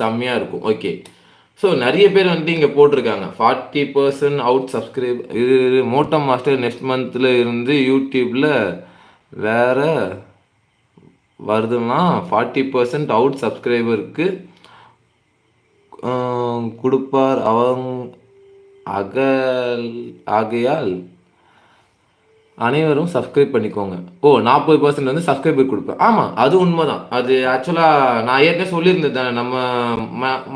செம்மையாக இருக்கும். Okay so நிறைய பேர் வந்துட்டு இங்கே போட்டிருக்காங்க. ஃபார்ட்டி பர்சன்ட் அவுட் சப்ஸ்கிரைப் இது மோட்டோ மாஸ்டர் நெக்ஸ்ட் மந்த்தில் இருந்து யூடியூப்பில் வேற வருதுன்னா ஃபார்ட்டி பர்சன்ட் அவுட் சப்ஸ்கிரைபருக்கு கொடுப்பார். அவங்க அகல் ஆகையால் அனைவரும் சப்ஸ்கிரைப் பண்ணிக்கோங்க. ஓ நாற்பது பர்சன்ட் வந்து சப்ஸ்கிரைபர் கொடுப்பேன் ஆமாம் அது உண்மைதான். அது ஆக்சுவலாக நான் ஏற்கனவே சொல்லியிருந்தேன் தானே நம்ம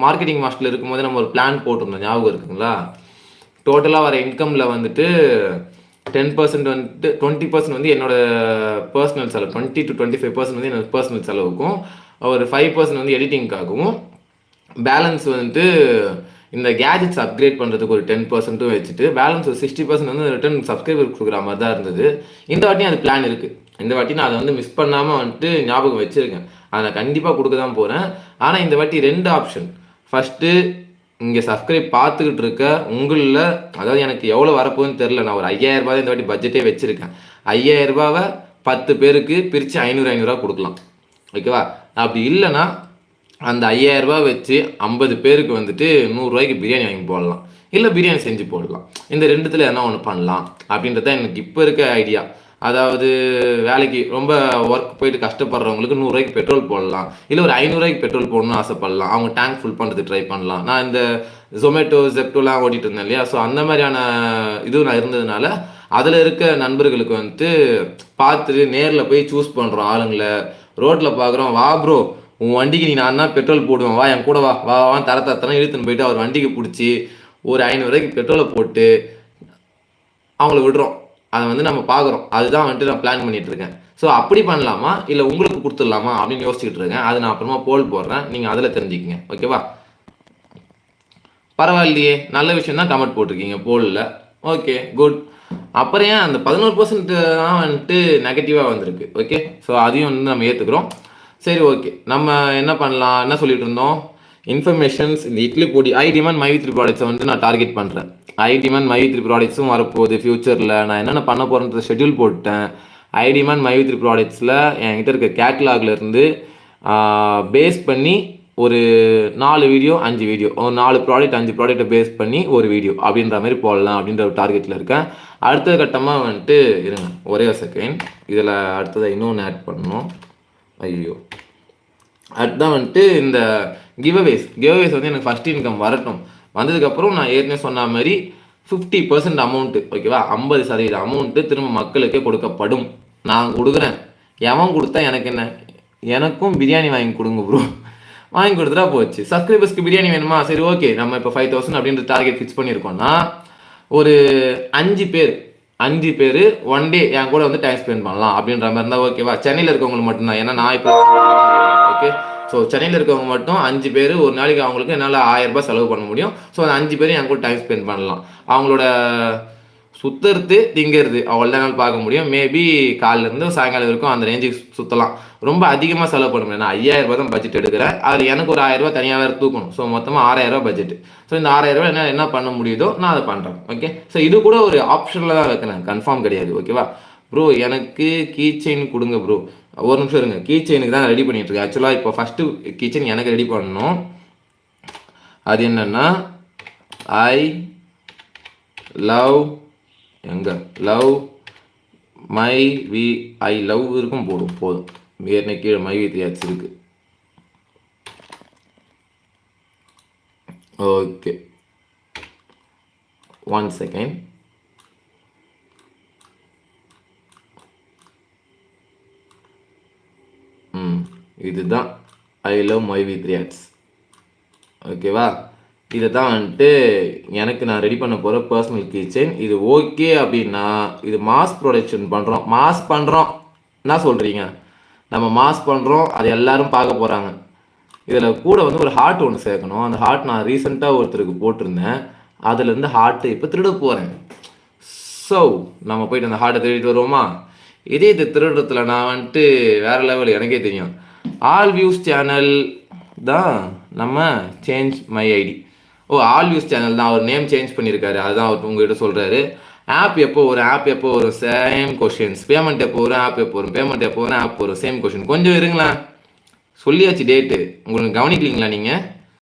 மார்க்கெட்டிங் மாஸ்டரில் இருக்கும்போது நம்ம ஒரு பிளான் போட்டிருந்தோம் ஞாபகம் இருக்குங்களா? டோட்டலாக வர இன்கமில் வந்துட்டு டென் பர்சன்ட் வந்துட்டு டுவெண்ட்டி பர்சன்ட் வந்து என்னோட பர்சனல் செலவு twenty to twenty five percent வந்து என்னோட பர்சனல் செலவுக்கும் ஒரு ஃபைவ் பர்சன்ட் வந்து எடிட்டிங்க்காகவும் பேலன்ஸ் வந்துட்டு இந்த கேஜெட்ஸ் அப்கிரேட் பண்ணுறதுக்கு ஒரு டென் பர்சன்ட்டும் வச்சுட்டு பேலன்ஸ் ஒரு சிக்ஸ்டி பர்சன்ட் வந்து ரிட்டர்ன் சப்ஸ்கிரைபர் கொடுக்குற மாதிரி தான் இருந்தது. இந்த வாட்டியும் அது பிளான் இருக்குது இந்த வாட்டி நான் அதை வந்து மிஸ் பண்ணாமல் வந்துட்டு ஞாபகம் வச்சுருக்கேன். அதை நான் கண்டிப்பாக கொடுக்க தான் போகிறேன் ஆனால் இந்த வாட்டி ரெண்டு ஆப்ஷன் ஃபஸ்ட்டு இங்கே சப்ஸ்கிரைப் பார்த்துக்கிட்டு இருக்க உங்களில் அதாவது எனக்கு எவ்வளோ வரப்போகுதுன்னு தெரில நான் ஒரு ஐயாயிரம் ரூபாய் இந்த வாட்டி பட்ஜெட்டே வச்சுருக்கேன். ஐயாயிரம் ரூபாவை பத்து பேருக்கு பிரித்து ஐநூறு ஐநூறுரூவா கொடுக்கலாம். ஓகேவா? அப்படி இல்லைன்னா அந்த ஐயாயிரரூபா வச்சு ஐம்பது பேருக்கு வந்துட்டு நூறுரூவாய்க்கு பிரியாணி வாங்கி போடலாம். இல்லை பிரியாணி செஞ்சு போடலாம். இந்த ரெண்டுத்தில் என்ன ஒன்று பண்ணலாம். அப்படின்றது தான் எனக்கு இப்போ இருக்க ஐடியா அதாவது வேலைக்கு ரொம்ப ஒர்க் போயிட்டு கஷ்டப்படுறவங்களுக்கு நூறுரூவாய்க்கு பெட்ரோல் போடலாம். இல்லை ஒரு ஐநூறுரூவாய்க்கு பெட்ரோல் போடணும்னு ஆசைப்படலாம். அவங்க டேங்க் ஃபுல் பண்ணுறதுக்கு ட்ரை பண்ணலாம். நான் இந்த ஜொமேட்டோ ஜெப்டோலாம் ஓட்டிட்டு இருந்தேன் இல்லையா? ஸோ அந்த மாதிரியான இது நான் இருந்ததுனால அதில் இருக்க நண்பர்களுக்கு வந்துட்டு பார்த்துட்டு நேரில் போய் சூஸ் பண்ணுறோம் ஆளுங்களை. ரோட்டில் பார்க்குறோம் வா ப்ரோ உன் வண்டிக்கு நீ நான் தான் பெட்ரோல் போடுவேன். வா என் கூட வா. வா வா தர தரத்தரம் இழுத்துன்னு போயிட்டு அவர் வண்டிக்கு பிடிச்சி ஒரு ஐநூறுரூவாய்க்கு பெட்ரோலை போட்டு அவங்கள விடுறோம். அதை வந்து நம்ம பார்க்குறோம் அதுதான் வந்துட்டு நான் பிளான் பண்ணிட்டு இருக்கேன். ஸோ அப்படி பண்ணலாமா? இல்லை உங்களுக்கு கொடுத்துடலாமா? அப்படின்னு யோசிச்சுட்டு இருக்கேன். அது நான் அப்புறமா போல் போடுறேன். நீங்கள் அதில் தெரிஞ்சுக்கங்க. ஓகேவா பரவாயில்லையே. நல்ல விஷயம் தான் கமெண்ட் போட்டிருக்கீங்க போலில் ஓகே குட் அப்புறம் ஏன் அந்த பதினோரு பர்சன்ட் தான் வந்துட்டு நெகட்டிவாக வந்திருக்கு? ஓகே ஸோ அதையும் வந்து நம்ம ஏற்றுக்கிறோம் சரி ஓகே நம்ம என்ன பண்ணலாம்? என்ன சொல்லிட்டு இருந்தோம்? இன்ஃபர்மேஷன்ஸ் இந்த இட்லி பொடி ஐ டிமாண்ட் மை த்ரீ ப்ராடக்ட்ஸை வந்து நான் டார்கெட் பண்ணுறேன் ஐ டிமாண்ட் மை த்ரீ ப்ராடக்ட்ஸும் வரப்போகுது ஃப்யூச்சரில் நான் என்னென்ன பண்ண போகிறேன்றது ஷெட்யூல் போட்டேன். ஐ டிமாண்ட் மை த்ரீ ப்ராடக்ட்ஸில் என்கிட்ட இருக்க கேட்லாக்லேருந்து பேஸ் பண்ணி ஒரு நாலு வீடியோ அஞ்சு வீடியோ ஒரு நாலு ப்ராடக்ட் அஞ்சு ப்ராடக்ட்டை பேஸ் பண்ணி ஒரு வீடியோ அப்படின்ற மாதிரி போடலாம் அப்படின்ற ஒரு டார்கெட்டில் இருக்கேன். அடுத்த கட்டமாக வந்துட்டு இருங்க. ஒரே ஒரு செகண்ட் இதில் அடுத்ததை இன்னொன்று ஆட் பண்ணணும். ஐயோ. அதுதான் வந்துட்டு இந்த கிவ்அவேஸ் கிவ்அவேஸ் வந்து எனக்கு ஃபஸ்ட் இன்கம் வரட்டும். வந்ததுக்கப்புறம் நான் ஏற்கனவே சொன்ன மாதிரி ஃபிஃப்டி பர்சன்ட் அமௌண்ட்டு ஓகேவா ஐம்பது சதவீத அமௌண்ட்டு திரும்ப மக்களுக்கே கொடுக்கப்படும். நான் கொடுக்குறேன். எவன் கொடுத்தா எனக்கு என்ன? எனக்கும் பிரியாணி வாங்கி கொடுங்க ப்ரோ வாங்கி கொடுத்துட்டா போச்சு. சப்ஸ்கிரைபர்ஸ்க்கு பிரியாணி வேணுமா? சரி ஓகே நம்ம இப்போ ஃபைவ் தௌசண்ட் அப்படின்ற டார்கெட் ஃபிக்ஸ் பண்ணியிருக்கோம்னா ஒரு அஞ்சு பேர் அஞ்சு பேர் ஒன் டே என் கூட வந்து டைம் ஸ்பெண்ட் பண்ணலாம் அப்படின்ற மாதிரி இருந்தால் ஓகேவா சென்னையில் இருக்கவங்களுக்கு மட்டும்தான். ஏன்னா நான் இப்போ ஓகே ஸோ சென்னையில் இருக்கவங்க மட்டும் அஞ்சு பேர் ஒரு நாளைக்கு அவங்களுக்கு என்னால் ஆயிரம் ரூபாய் செலவு பண்ண முடியும். ஸோ அந்த அஞ்சு பேரும் என் கூட டைம் ஸ்பெண்ட் பண்ணலாம். அவங்களோட சுத்துறது திங்கிறது. அவ்வளோ நாள் பார்க்க முடியும். மேபி காலிலேருந்து சாயங்காலம் வரைக்கும் அந்த ரேஞ்சுக்கு சுற்றலாம் ரொம்ப அதிகமாக செலவு பண்ண முடியும் நான் ஐயாயிரம் ரூபாய் தான் பட்ஜெட் எடுக்கிறேன். அதில் எனக்கு ஒரு ஆயிரம் ரூபாய் தனியாக வேறு தூக்கணும். ஸோ மொத்தமாக ஆறாயிரம் ரூபாய் பட்ஜெட் ஸோ இந்த ஆறாயிரம் ரூபாய் என்ன என்ன பண்ண முடியுதோ நான் அதை பண்ணுறேன் ஓகே ஸோ இது கூட ஒரு ஆப்ஷனில் தான் வைக்கிறேன். கன்ஃபார்ம் கிடையாது. ஓகேவா ப்ரோ எனக்கு கீ செயின் கொடுங்க ப்ரோ ஒரு நிமிஷம் இருங்க. கீ செயினுக்கு தான் ரெடி பண்ணிட்டு இருக்கேன். ஆக்சுவலாக இப்போ ஃபஸ்ட்டு கிச்சன் எனக்கு ரெடி பண்ணணும். அது என்னன்னா ஐ லவ் எங்கே love my V I love இருக்கும் போடும் போதும். ஏற்கனவே கீழே மை வி த்ரீ இருக்கு. ஓகே. ஒன் செகண்ட் ம் இதுதான். I love my V three ஓகேவா? இதை தான் வந்துட்டு எனக்கு நான் ரெடி பண்ண போகிற பர்சனல் கிச்சன் இது ஓகே அப்படின்னா இது மாஸ் ப்ரொடக்ஷன் பண்ணுறோம் மாஸ் பண்ணுறோம் என்ன சொல்கிறீங்க நம்ம மாஸ் பண்ணுறோம் அது எல்லாரும் பார்க்க போகிறாங்க இதில் கூட வந்து ஒரு ஹார்ட் ஒன்று சேர்க்கணும். அந்த ஹார்ட் நான் ரீசெண்டாக ஒருத்தருக்கு போட்டிருந்தேன். அதுலேருந்து ஹார்ட்டு இப்போ திருட போகிறேன் ஸோ நம்ம போயிட்டு அந்த ஹார்ட்டை திருடிட்டு வருவோமா? இதே இது திருடுறதுல நான் வந்துட்டு வேறு லெவல் எனக்கே தெரியும். ஆல் வியூஸ் சேனல் தான் நம்ம change my ID O all use channel தான் அவர் நேம் சேஞ்ச் பண்ணியிருக்காரு அதுதான் அவர் உங்ககிட்ட சொல்கிறாரு ஆப் எப்போ வரும்? ஆப் எப்போ வரும்? சேம் கொஷின்ஸ் பேமெண்ட் எப்போ வரும்? ஆப் எப்போ வரும்? பேமெண்ட் எப்போ வரும்? ஆப் வரும். சேம் கொஷின் கொஞ்சம் இருங்களேன். சொல்லியாச்சு டேட்டு உங்களுக்கு கவனிக்கலீங்களா நீங்கள்